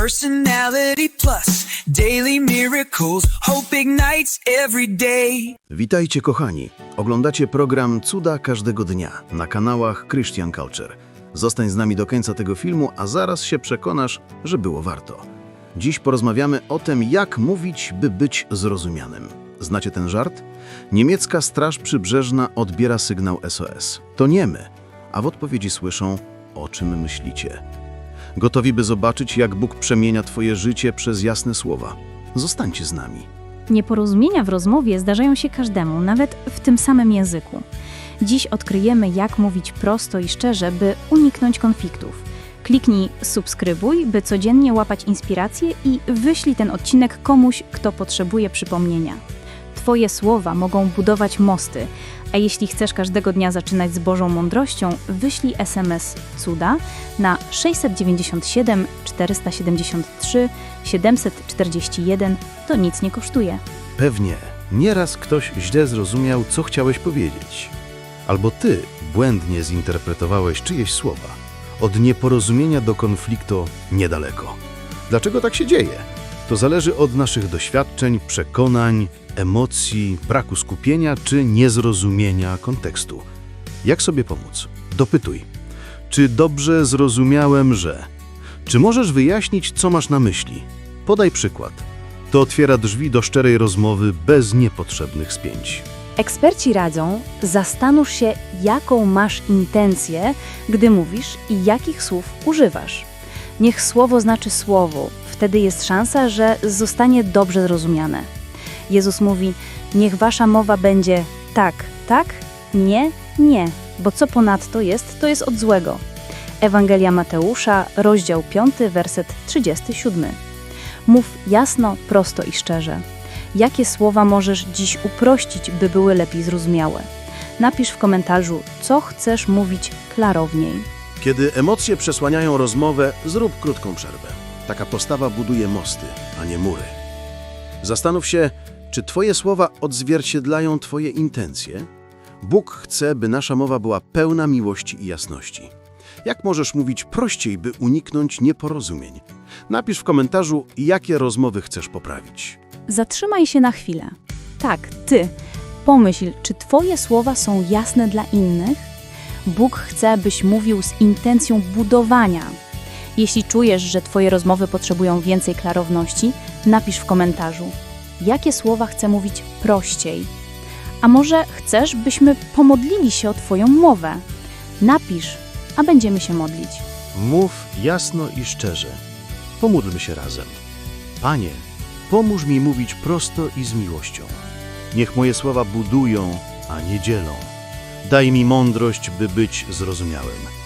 Personality Plus, daily miracles, hope ignites every day. Witajcie kochani. Oglądacie program Cuda każdego dnia na kanałach Christian Culture. Zostań z nami do końca tego filmu, a zaraz się przekonasz, że było warto. Dziś porozmawiamy o tym, jak mówić, by być zrozumianym. Znacie ten żart? Niemiecka Straż Przybrzeżna odbiera sygnał SOS. To nie my, a w odpowiedzi słyszą, o czym myślicie. Gotowi, by zobaczyć, jak Bóg przemienia Twoje życie przez jasne słowa. Zostańcie z nami. Nieporozumienia w rozmowie zdarzają się każdemu, nawet w tym samym języku. Dziś odkryjemy, jak mówić prosto i szczerze, by uniknąć konfliktów. Kliknij subskrybuj, by codziennie łapać inspirację i wyślij ten odcinek komuś, kto potrzebuje przypomnienia. Twoje słowa mogą budować mosty, a jeśli chcesz każdego dnia zaczynać z Bożą mądrością, wyślij SMS cuda na 697 473 741. To nic nie kosztuje. Pewnie, nieraz ktoś źle zrozumiał, co chciałeś powiedzieć. Albo ty błędnie zinterpretowałeś czyjeś słowa. Od nieporozumienia do konfliktu niedaleko. Dlaczego tak się dzieje? To zależy od naszych doświadczeń, przekonań, emocji, braku skupienia czy niezrozumienia kontekstu. Jak sobie pomóc? Dopytuj. Czy dobrze zrozumiałem, że? Czy możesz wyjaśnić, co masz na myśli? Podaj przykład. To otwiera drzwi do szczerej rozmowy bez niepotrzebnych spięć. Eksperci radzą, zastanów się, jaką masz intencję, gdy mówisz i jakich słów używasz. Niech słowo znaczy słowo, wtedy jest szansa, że zostanie dobrze zrozumiane. Jezus mówi: Niech wasza mowa będzie tak, tak, nie, nie, bo co ponadto jest, to jest od złego. Ewangelia Mateusza, rozdział 5, werset 37. Mów jasno, prosto i szczerze. Jakie słowa możesz dziś uprościć, by były lepiej zrozumiałe? Napisz w komentarzu, co chcesz mówić klarowniej. Kiedy emocje przesłaniają rozmowę, zrób krótką przerwę. Taka postawa buduje mosty, a nie mury. Zastanów się, czy Twoje słowa odzwierciedlają Twoje intencje? Bóg chce, by nasza mowa była pełna miłości i jasności. Jak możesz mówić prościej, by uniknąć nieporozumień? Napisz w komentarzu, jakie rozmowy chcesz poprawić. Zatrzymaj się na chwilę. Tak, ty. Pomyśl, czy Twoje słowa są jasne dla innych? Bóg chce, byś mówił z intencją budowania. Jeśli czujesz, że Twoje rozmowy potrzebują więcej klarowności, napisz w komentarzu, jakie słowa chcę mówić prościej. A może chcesz, byśmy pomodlili się o Twoją mowę? Napisz, a będziemy się modlić. Mów jasno i szczerze. Pomódlmy się razem. Panie, pomóż mi mówić prosto i z miłością. Niech moje słowa budują, a nie dzielą. Daj mi mądrość, by być zrozumiałym.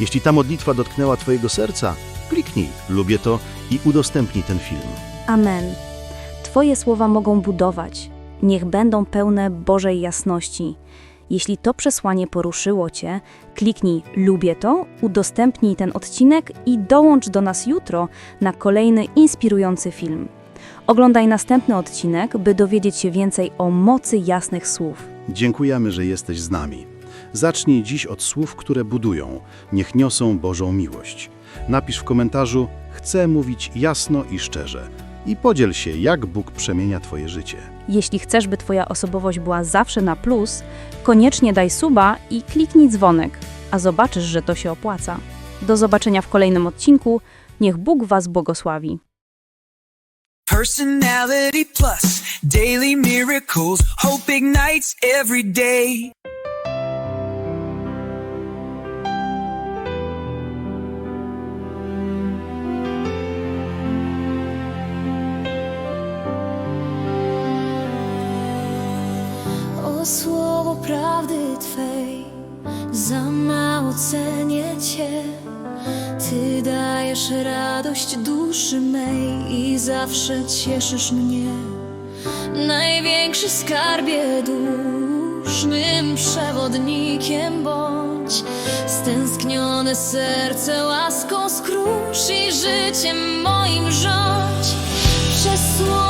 Jeśli ta modlitwa dotknęła Twojego serca, kliknij lubię to i udostępnij ten film. Amen. Twoje słowa mogą budować. Niech będą pełne Bożej jasności. Jeśli to przesłanie poruszyło Cię, kliknij lubię to, udostępnij ten odcinek i dołącz do nas jutro na kolejny inspirujący film. Oglądaj następny odcinek, by dowiedzieć się więcej o mocy jasnych słów. Dziękujemy, że jesteś z nami. Zacznij dziś od słów, które budują. Niech niosą Bożą miłość. Napisz w komentarzu: Chcę mówić jasno i szczerze. I podziel się, jak Bóg przemienia Twoje życie. Jeśli chcesz, by Twoja osobowość była zawsze na plus, koniecznie daj suba i kliknij dzwonek, a zobaczysz, że to się opłaca. Do zobaczenia w kolejnym odcinku. Niech Bóg Was błogosławi. Personality Plus, daily miracles, hope ignites every day. Słowo prawdy Twej, za mało cenię Cię. Ty dajesz radość duszy mej i zawsze cieszysz mnie. Największy skarbie dusz, mym przewodnikiem bądź. Stęsknione serce łaską skrusz i życiem moim rządź. Przez słowo